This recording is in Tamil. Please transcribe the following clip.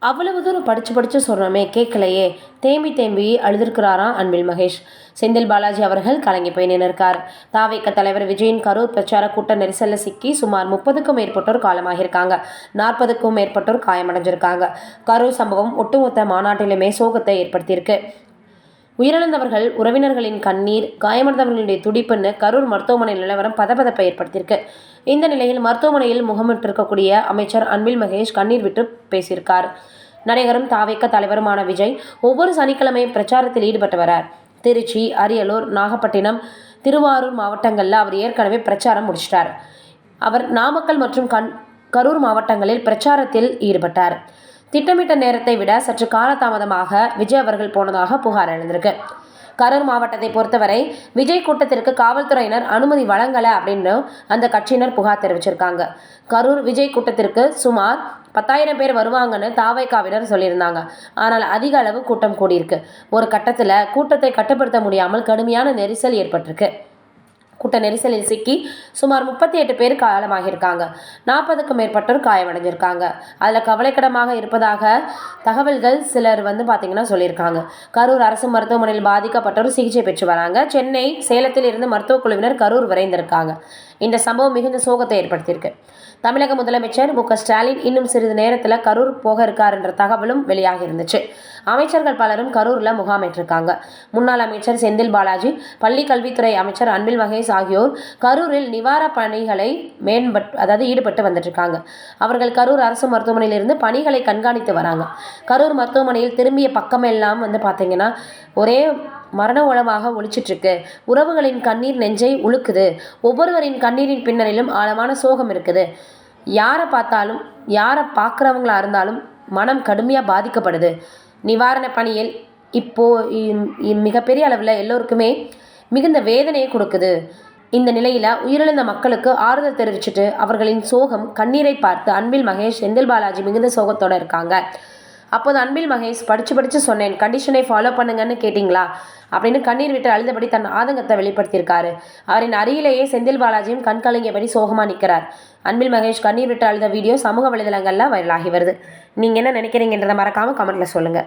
அவ்வளவு தூரம் படித்து படித்து சொல்கிறோமே கேட்கலையே. தேம்பி தேம்பி அழுதிருக்கிறாராம் அன்பில் மகேஷ். செந்தில் பாலாஜி அவர்கள் கலங்கி போய் நின்றிருக்கார் தாவேக்க தலைவர் விஜயின் கரூர் பிரச்சார கூட்ட நெரிசலில் சிக்கி சுமார் முப்பதுக்கும் மேற்பட்டோர் காலமாகியிருக்காங்க. நாற்பதுக்கும் மேற்பட்டோர் காயமடைஞ்சிருக்காங்க. கரூர் சம்பவம் ஒட்டுமொத்த மாநாட்டிலுமே சோகத்தை ஏற்படுத்தியிருக்கு. உயிரிழந்தவர்கள் உறவினர்களின் கண்ணீர் காயமடைந்தவர்களுடைய துடிப்புன்னு கரூர் மருத்துவமனை நிலவரம் பதபதப்பை ஏற்படுத்தியிருக்கு. இந்த நிலையில் மருத்துவமனையில் முகமிட்டிருக்கக்கூடிய அமைச்சர் அன்பில் மகேஷ் கண்ணீர் விட்டு பேசியிருக்கார். நடிகரும் தாவேக்க தலைவருமான விஜய் ஒவ்வொரு சனிக்கிழமையும் பிரச்சாரத்தில் ஈடுபட்டு வரார். திருச்சி அரியலூர் நாகப்பட்டினம் திருவாரூர் மாவட்டங்களில் அவர் ஏற்கனவே பிரச்சாரம் முடிச்சிட்டார். அவர் நாமக்கல் மற்றும் கண் கரூர் மாவட்டங்களில் பிரச்சாரத்தில் ஈடுபட்டார். திட்டமிட்ட நேரத்தை விட சற்று காலதாமதமாக விஜய் அவர்கள் போனதாக புகார் எழுந்திருக்கு. கரூர் மாவட்டத்தை பொறுத்தவரை விஜய் கூட்டத்திற்கு காவல்துறையினர் அனுமதி வழங்கலை அப்படின்னு அந்த கட்சியினர் புகார் தெரிவிச்சிருக்காங்க. கரூர் விஜய் கூட்டத்திற்கு சுமார் பத்தாயிரம் பேர் வருவாங்கன்னு தாவைக்காவினர் சொல்லியிருந்தாங்க. ஆனால் அதிக அளவு கூட்டம் கூடியிருக்கு. ஒரு கட்டத்தில் கூட்டத்தை கட்டுப்படுத்த முடியாமல் கடுமையான நெரிசல் ஏற்பட்டிருக்கு. கூட்ட நெரிசலில் சிக்கி சுமார் முப்பத்தி எட்டு பேர் காலமாகியிருக்காங்க நாற்பதுக்கும் மேற்பட்டோர் காயமடைஞ்சிருக்காங்க. அதில் கவலைக்கிடமாக இருப்பதாக தகவல்கள் சிலர் வந்து பார்த்திங்கன்னா சொல்லியிருக்காங்க. கரூர் அரசு மருத்துவமனையில் பாதிக்கப்பட்டோர் சிகிச்சை பெற்று வராங்க. சென்னை சேலத்தில் இருந்து மருத்துவக் குழுவினர் கரூர் விரைந்திருக்காங்க. இந்த சம்பவம் மிகுந்த சோகத்தை ஏற்படுத்தியிருக்கு. தமிழக முதலமைச்சர் மு ஸ்டாலின் இன்னும் சிறிது நேரத்தில் கரூர் போக இருக்கார் என்ற தகவலும் வெளியாகி இருந்துச்சு. அமைச்சர்கள் பலரும் கரூரில் முகாமிட்டிருக்காங்க. முன்னாள் அமைச்சர் செந்தில் பாலாஜி பள்ளி கல்வித்துறை அமைச்சர் அன்பில் மகேஷ் ஆகியோர் கரூரில் நிவார பணிகளை மேம்பட் அதாவது ஈடுபட்டு வந்துட்டு இருக்காங்க அவர்கள் கரூர் அரசு மருத்துவமனையிலிருந்து பணிகளை கண்காணித்து வராங்க. கரூர் மருத்துவமனையில் திரும்பிய பக்கமெல்லாம் வந்து பார்த்தீங்கன்னா ஒரே மரண உளமாக ஒழிச்சிட்ருக்கு உறவுகளின் கண்ணீர் நெஞ்சை உழுக்குது ஒவ்வொருவரின் கண்ணீரின் பின்னணியிலும் ஆழமான சோகம் இருக்குது. யாரை பார்த்தாலும் யாரை பார்க்குறவங்களா இருந்தாலும் மனம் கடுமையாக பாதிக்கப்படுது. நிவாரண பணியில் இப்போது மிகப்பெரிய அளவில் எல்லோருக்குமே மிகுந்த வேதனையை கொடுக்குது. இந்த நிலையில் உயிரிழந்த மக்களுக்கு ஆறுதல் தெரிவிச்சுட்டு அவர்களின் சோகம் கண்ணீரை பார்த்து அன்பில் மகேஷ் செந்தில் பாலாஜி மிகுந்த சோகத்தோடு இருக்காங்க. அப்போது அன்பில் மகேஷ் படித்து படித்து சொன்னேன் கண்டிஷனை ஃபாலோ பண்ணுங்கன்னு கேட்டிங்களா? அப்படின்னு கண்ணீர் விட்டு அழுதபடி தன் ஆதங்கத்தை வெளிப்படுத்தியிருக்காரு. அவரின் அருகிலேயே செந்தில் பாலாஜியும் கண் கலங்கியபடி சோகமாக நிற்கிறார். அன்பில் மகேஷ் கண்ணீர் விட்டு அழுத வீடியோ சமூக வலைதளங்களில் வைரலாகி வருது. நீங்கள் என்ன நினைக்கிறீங்கன்றதை மறக்காமல் கமெண்ட்டில் சொல்லுங்கள்